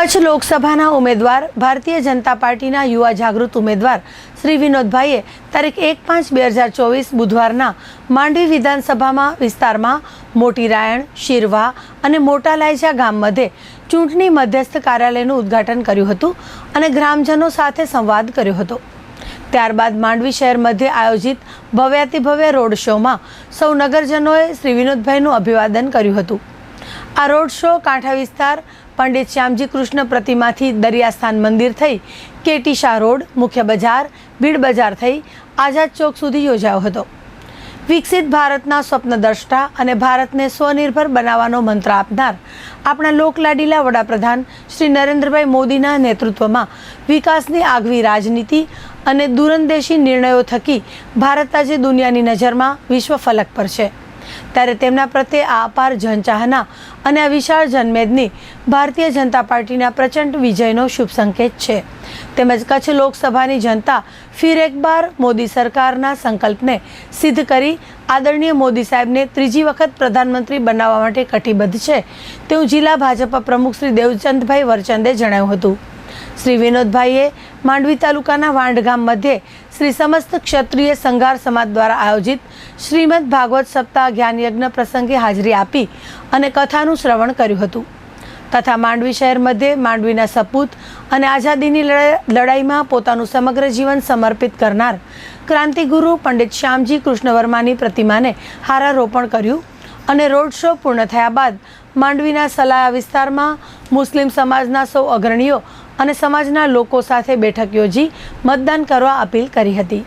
કચ્છ લોકસભાના ઉમેદવાર, ભારતીય જનતા પાર્ટીના યુવા જાગૃત ઉમેદવાર શ્રી વિનોદભાઈએ તારીખ એક પાંચ બે હજાર ચોવીસ બુધવારના માંડવી વિધાનસભામાં વિસ્તારમાં મોટી રાયણ, શિરવા અને મોટા લાયજા ગામ મધ્યે ચૂંટણી મધ્યસ્થ કાર્યાલયનું ઉદ્ઘાટન કર્યું હતું અને ગ્રામજનો સાથે સંવાદ કર્યો હતો. ત્યારબાદ માંડવી શહેર મધ્યે આયોજિત ભવ્યાતિભવ્ય રોડ શોમાં સૌ નગરજનોએ શ્રી વિનોદભાઈનું અભિવાદન કર્યું હતું. આ રોડ શો કાંઠા વિસ્તાર પંડિત શ્યામજી કૃષ્ણ પ્રતિમાથી દરિયાસ્થાન મંદિર થઈ કેટી શાહ રોડ, મુખ્ય બજાર, ભીડ બજાર થઈ આઝાદ ચોક સુધી યોજાયો હતો. વિકસિત ભારતના સ્વપ્નદ્રષ્ટા અને ભારતને સ્વનિર્ભર બનાવવાનો મંત્ર આપનાર આપણા લોકલાડીલા વડાપ્રધાન શ્રી નરેન્દ્રભાઈ મોદીના નેતૃત્વમાં વિકાસની આગવી રાજનીતિ અને દૂરંદેશી નિર્ણયો થકી ભારત આજે દુનિયાની નજરમાં વિશ્વ ફલક પર છે. ત્યારે તેમના પ્રત્યે આ અપાર જનચાહના અને આ વિશાળ જનમેદની ભારતીય જનતા પાર્ટીના પ્રચંડ વિજયનો શુભ સંકેત છે. તેમજ કચ્છ લોકસભાની જનતા ફિર એકબાર મોદી સરકારના સંકલ્પને સિદ્ધ કરી આદરણીય મોદી સાહેબને ત્રીજી વખત પ્રધાનમંત્રી બનાવવા માટે કટિબદ્ધ છે તેવું જિલ્લા ભાજપ પ્રમુખ શ્રી દેવચંદભાઈ વરચંદે જણાવ્યું હતું. શ્રી વિનોદભાઈએ માંડવી તાલુકાના વાંડગામ મધ્યે શ્રી સમસ્ત ક્ષત્રિય સંઘાર સમાજ દ્વારા આયોજિત શ્રીમદ ભાગવત સપ્તાહ જ્ઞાન યજ્ઞ પ્રસંગે હાજરી આપી અને કથાનું શ્રવણ કર્યું હતું. તથા માંડવી શહેર મધ્યે માંડવીના સપૂત અને આઝાદીની લડા- લડાઈમાં પોતાનું સમગ્ર જીવન સમર્પિત કરનાર ક્રાંતિગુરુ પંડિત શ્યામજી કૃષ્ણ વર્માની પ્રતિમાને હારારોપણ કર્યું અને રોડ શો પૂર્ણ થયા બાદ માંડવીના સલાયા વિસ્તારમાં મુસ્લિમ સમાજના સૌ અગ્રણીઓ અને સમાજના લોકો સાથે બેઠક યોજી મતદાન કરવા અપીલ કરી હતી.